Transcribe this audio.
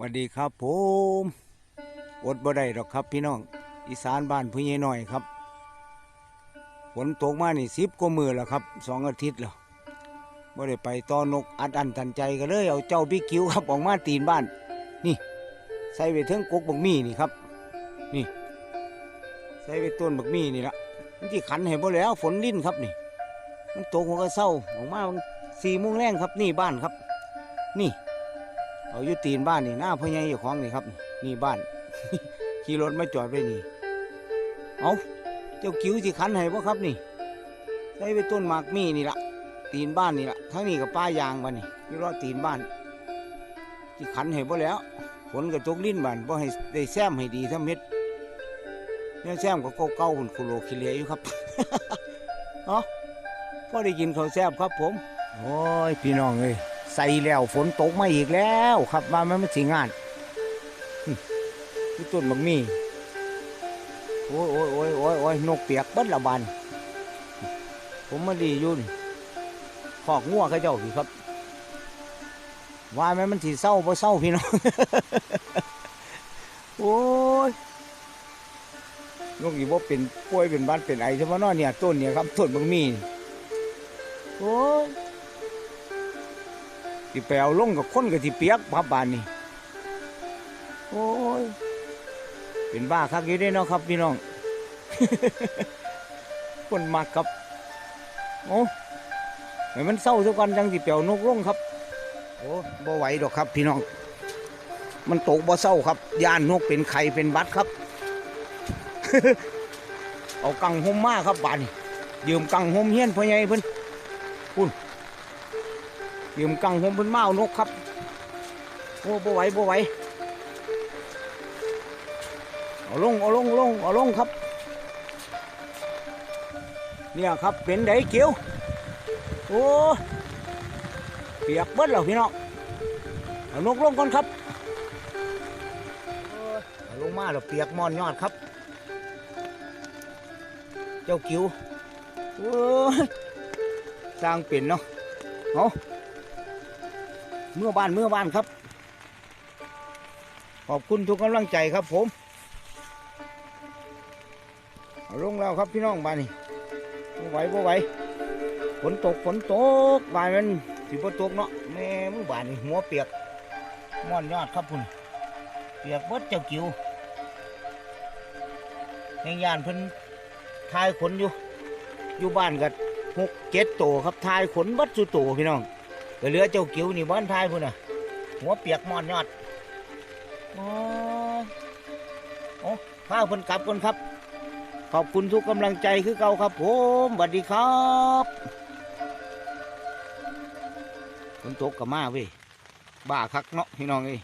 วัสดีครับผมอดบ่ได้หรอกครับพี่น้อง อีสานบ้านพี่ใหน่อยครับฝนตกมานี่สิบกว่ามือแล้วครับสองอาทิตย์แล้วบ่ได้ไปต้อนกอัดอันตันใจกันเลย เอาเจ้าพี่กิ้วครับออกมาตีนบ้าน นี่ใส่ไปเทิงกกบักมี่นี่ครับ นี่ใส่ไปต้นบักมี่นี่ละมันที่ขันให้บ่แล้วฝนลิ้นครับนี่ มันตกหัวก็เศร้าออกมาสี่โมงแรงครับ นี่บ้านครับ นี่ เอาอยู่ตีนบ้านนี่หน้าพ่อใหญ่เจ้าของนี่ครับนี่บ้าน ขี่รถมาจอดไว้นี่เอาเจ้ากิ้วสิขันให้บ่ครับนี่ใส่ไปต้นหมากมีนี่ละตีนบ้านนี่ละทั้งนี้กับป้ายางบ้านนี่นี่รอตีนบ้านที่ขันให้บ่แล้วฝนกระตกลิ้นบ้านบ่ให้ได้แซมให้ดีทั้งเม็ดเนี่ยแซมก็เก่าๆคุณคุโลคิเลอยู่ครับเนาะพอได้กินข้าวแซ่บครับผม โอ้ย พี่น้องเอ้ย ใส่แล้วฝนตกมาอีกแล้วครับว่ามันไม่สิงานหึที่ต้นบักมีโอ้ยโอ้ยโอ้ยโอ้ยโอ้ยนกเปียกเบิดละบันผมมาดียู่นขอกงัวเขาเจ้าพี่ครับ ว่าแม่มันสีเศร้าบ่เศร้าพี่น้อง โอ้ยนกอีบ่เป็นป่วยเป็นบ้านเป็นไอใช่ไหมนาะเนี่ยต้นเนี่ยครับต้นบักมีนี่โอ้ย ที่ไปเอาลงกับคนกับที่เปียกพับบานนี่โอ้ยเป็นบ้าคักอยู่เด้เนาะครับพี่น้อง คนมักครับโอ้ให้มันเศร้าทุกวันจังที่เปียวนกลงครับโอ้บ่ไหวดอกครับ พี่น้อง มันตกบ่เศร้าครับย่านนกเป็นไข่เป็นบัดครับ เอากังหมมาครับบานนี่ยืมกังหมเฮียนพ่อใหญ่เพิ่นคุณ ยืมกังหมเป็นเมานกครับโอ้บ่ไหวบ่ไหวเอาลงเอาลงเอาลงเอาลงครับ เนี่ยครับเป็นไดเกียวโอ้เปียกเบิดแล้วพี่น้องเอานกลงก่อนครับเอาลงมาแล้วเปียกมอนยอดครับ เจ้ากิวโอ้สร้างเป็นเนาะเอา เมื่อบ้านเมื่อบ้านครับ ขอบคุณทุกกำลังใจครับผมลงแล้วครับพี่น้องบ้านนี่บ่ไหวบ่ไหวฝนตกฝนตกบ้านมันสิบ่ตกเนาะแม่มือบ้านนี่หัวเปียกม่อนยอดครับพุ่นเปียกเบิดเจ้ากิวแห่งยานเพิ่นทายขนอยู่ อยู่บ้านกับหกเจ็ดโตครับทายขนบัดสุโตพี่น้อง ก็เหลือเจ้ากิ้วนี่บ้านทายพุ่นน่ะ หัวเปียกมอนยอดโอ้โอ้ข้าเพิ่นกลับคนครับ ขอบคุณทุกกำลังใจคือเก่าครับผมสวัสดีครับฝนตกกับมาเว้ยบ้าคักเนาะพี่น้องเอ้